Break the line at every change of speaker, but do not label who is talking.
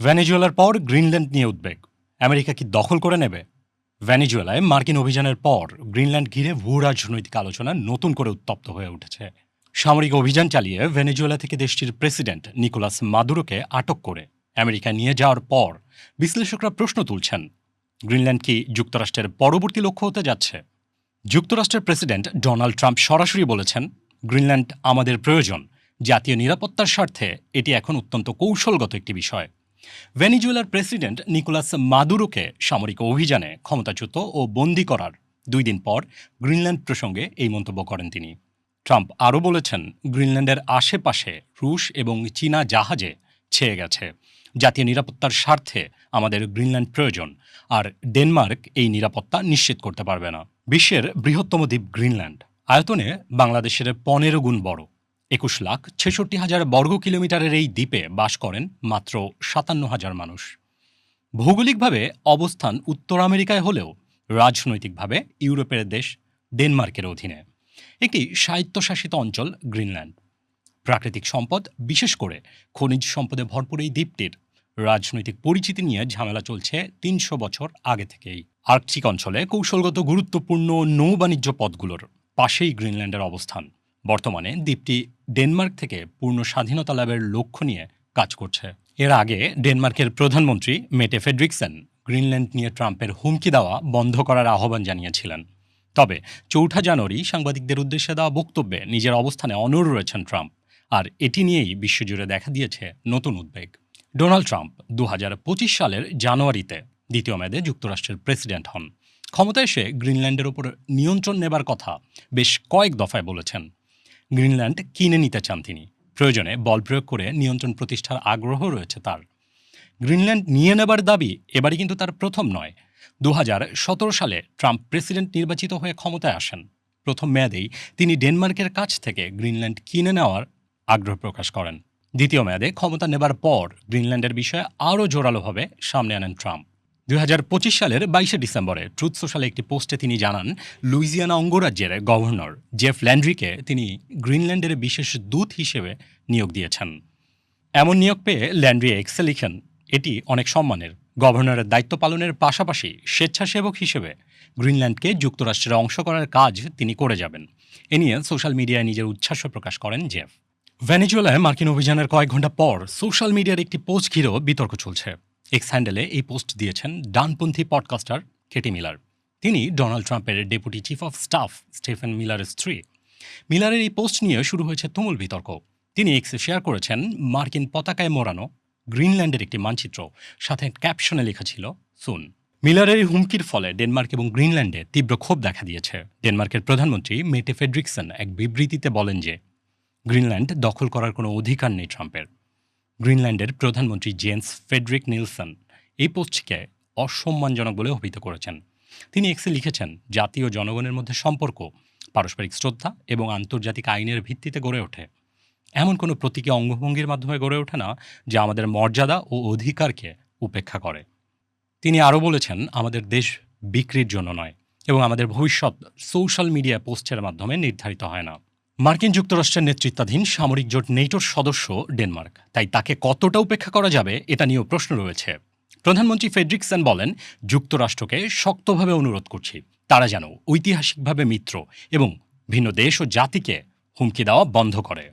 ভেনেজুয়েলার পর গ্রিনল্যান্ড নিয়ে উদ্বেগ। আমেরিকা কি দখল করে নেবে? ভেনেজুয়েলায় মার্কিন অভিযানের পর গ্রিনল্যান্ড ঘিরে ভূ রাজনৈতিক আলোচনা নতুন করে উত্তপ্ত হয়ে উঠেছে। সামরিক অভিযান চালিয়ে ভেনেজুয়েলা থেকে দেশটির প্রেসিডেন্ট নিকোলাস মাদুরোকে আটক করে আমেরিকা নিয়ে যাওয়ার পর বিশ্লেষকরা প্রশ্ন তুলছেন, গ্রিনল্যান্ড কি যুক্তরাষ্ট্রের পরবর্তী লক্ষ্য হতে যাচ্ছে? যুক্তরাষ্ট্রের প্রেসিডেন্ট ডোনাল্ড ট্রাম্প সরাসরি বলেছেন, গ্রিনল্যান্ড আমাদের প্রয়োজন, জাতীয় নিরাপত্তার স্বার্থে এটি এখন অত্যন্ত কৌশলগত একটি বিষয়। ভেনিজুয়েলার প্রেসিডেন্ট নিকোলাস মাদুরোকে সামরিক অভিযানে ক্ষমতাচ্যুত ও বন্দী করার দুই দিন পর গ্রিনল্যান্ড প্রসঙ্গে এই মন্তব্য করেন তিনি। ট্রাম্প আরও বলেছেন, গ্রিনল্যান্ডের আশেপাশে রুশ এবং চীনা জাহাজে ছেয়ে গেছে। জাতীয় নিরাপত্তার স্বার্থে আমাদের গ্রিনল্যান্ড প্রয়োজন, আর ডেনমার্ক এই নিরাপত্তা নিশ্চিত করতে পারবে না। বিশ্বের বৃহত্তম দ্বীপ গ্রিনল্যান্ড। আয়তনে বাংলাদেশের পনেরো গুণ বড়। একুশ লাখ ছেষট্টি হাজার বর্গ কিলোমিটারের এই দ্বীপে বাস করেন মাত্র সাতান্ন হাজার মানুষ। ভৌগোলিকভাবে অবস্থান উত্তর আমেরিকায় হলেও রাজনৈতিকভাবে ইউরোপের দেশ ডেনমার্কের অধীনে। একটি স্বায়ত্তশাসিত অঞ্চল গ্রিনল্যান্ড। প্রাকৃতিক সম্পদ, বিশেষ করে খনিজ সম্পদে ভরপুর এই দ্বীপটির রাজনৈতিক পরিচিতি নিয়ে ঝামেলা চলছে তিনশো বছর আগে থেকেই। আর্কটিক অঞ্চলে কৌশলগত গুরুত্বপূর্ণ নৌবাণিজ্য পথগুলোর পাশেই গ্রিনল্যান্ডের অবস্থান। বর্তমানে দ্বীপটি ডেনমার্ক থেকে পূর্ণ স্বাধীনতা লাভের লক্ষ্য নিয়ে কাজ করছে। এর আগে ডেনমার্কের প্রধানমন্ত্রী মেটে ফেডরিকসেন গ্রিনল্যান্ড নিয়ে ট্রাম্পের হুমকি দেওয়া বন্ধ করার আহ্বান জানিয়েছিলেন। তবে চৌঠা জানুয়ারি সাংবাদিকদের উদ্দেশ্যে দেওয়া বক্তব্যে নিজের অবস্থানে অনড় রয়েছেন ট্রাম্প, আর এটি নিয়েই বিশ্বজুড়ে দেখা দিয়েছে নতুন উদ্বেগ। ডোনাল্ড ট্রাম্প দু হাজার পঁচিশ সালের জানুয়ারিতে দ্বিতীয় মেয়াদে যুক্তরাষ্ট্রের প্রেসিডেন্ট হন। ক্ষমতায় এসে গ্রিনল্যান্ডের ওপর নিয়ন্ত্রণ নেবার কথা বেশ কয়েক দফায় বলেছেন। গ্রিনল্যান্ড কিনে নিতে চান তিনি। প্রয়োজনে বল প্রয়োগ করে নিয়ন্ত্রণ প্রতিষ্ঠার আগ্রহ রয়েছে তার। গ্রিনল্যান্ড নিয়ে নেবার দাবি এবারই কিন্তু তার প্রথম নয়। দু সালে ট্রাম্প প্রেসিডেন্ট নির্বাচিত হয়ে ক্ষমতায় আসেন। প্রথম মেয়াদেই তিনি ডেনমার্কের কাছ থেকে গ্রিনল্যান্ড কিনে নেওয়ার আগ্রহ প্রকাশ করেন। দ্বিতীয় মেয়াদে ক্ষমতা নেবার পর গ্রিনল্যান্ডের বিষয়ে আরও জোরালোভাবে সামনে আনেন ট্রাম্প। দুই হাজার পঁচিশ সালের বাইশে ডিসেম্বরে ট্রুথ সোশ্যালে একটি পোস্টে তিনি জানান, লুইজিয়ানা অঙ্গরাজ্যের গভর্নর জেফ ল্যান্ড্রিকে তিনি গ্রিনল্যান্ডের বিশেষ দূত হিসেবে নিয়োগ দিয়েছেন। এমন নিয়োগ পেয়ে ল্যান্ড্রি এক্সে লিখেন, এটি অনেক সম্মানের। গভর্নরের দায়িত্ব পালনের পাশাপাশি স্বেচ্ছাসেবক হিসেবে গ্রিনল্যান্ডকে যুক্তরাষ্ট্রের অংশ করার কাজ তিনি করে যাবেন। এ নিয়ে সোশ্যাল মিডিয়ায় নিজের উচ্ছ্বাস প্রকাশ করেন জেফ। ভেনেজুয়েলায় মার্কিন অভিযানের কয়েক ঘণ্টা পর সোশ্যাল মিডিয়ার একটি পোস্ট ঘিরেও বিতর্ক চলছে। এক্স হ্যান্ডেলে এই পোস্ট দিয়েছেন ডানপন্থী পডকাস্টার কেটি মিলার তিনি ডোনাল্ড ট্রাম্পের deputy chief of staff Stephen মিলারের স্ত্রী। মিলারের এই পোস্ট নিয়ে শুরু হয়েছে তুমুল বিতর্ক। তিনি এক্সে শেয়ার করেছেন মার্কিন পতাকায় মোড়ানো গ্রিনল্যান্ডের একটি মানচিত্র। সাথে ক্যাপশনে লেখা ছিল সুন মিলারের হুমকির ফলে ডেনমার্ক এবং গ্রিনল্যান্ডে তীব্র ক্ষোভ দেখা দিয়েছে। ডেনমার্কের প্রধানমন্ত্রী মেটে ফেডরিকসন এক বিবৃতিতে বলেন যে, গ্রিনল্যান্ড দখল করার কোনো অধিকার নেই ট্রাম্পের। গ্রিনল্যান্ডের প্রধানমন্ত্রী জেন্স ফেডরিক নিলসন এই পোস্টকে অসম্মানজনক বলে অভিহিত করেছেন। তিনি এক্সে লিখেছেন, জাতীয় জনগণের মধ্যে সম্পর্ক, পারস্পরিক শ্রদ্ধা এবং আন্তর্জাতিক আইনের ভিত্তিতে গড়ে ওঠে। এমন কোনো প্রতীকী অঙ্গভঙ্গির মাধ্যমে গড়ে ওঠে না যা আমাদের মর্যাদা ও অধিকারকে উপেক্ষা করে। তিনি আরও বলেছেন, আমাদের দেশ বিক্রির জন্য নয় এবং আমাদের ভবিষ্যৎ সোশ্যাল মিডিয়া পোস্টের মাধ্যমে নির্ধারিত হয় না। মার্কিন যুক্তরাষ্ট্রের নেতৃত্বাধীন সামরিক জোট নেটোর সদস্য ডেনমার্ক। তাই তাকে কতটা উপেক্ষা করা যাবে, এটা নিয়েও প্রশ্ন রয়েছে। প্রধানমন্ত্রী ফেডরিকসেন বলেন, যুক্তরাষ্ট্রকে শক্তভাবে অনুরোধ করছি। তারা যেন ঐতিহাসিকভাবে মিত্র এবং ভিন্ন দেশ ও জাতিকে হুমকি দেওয়া বন্ধ করে।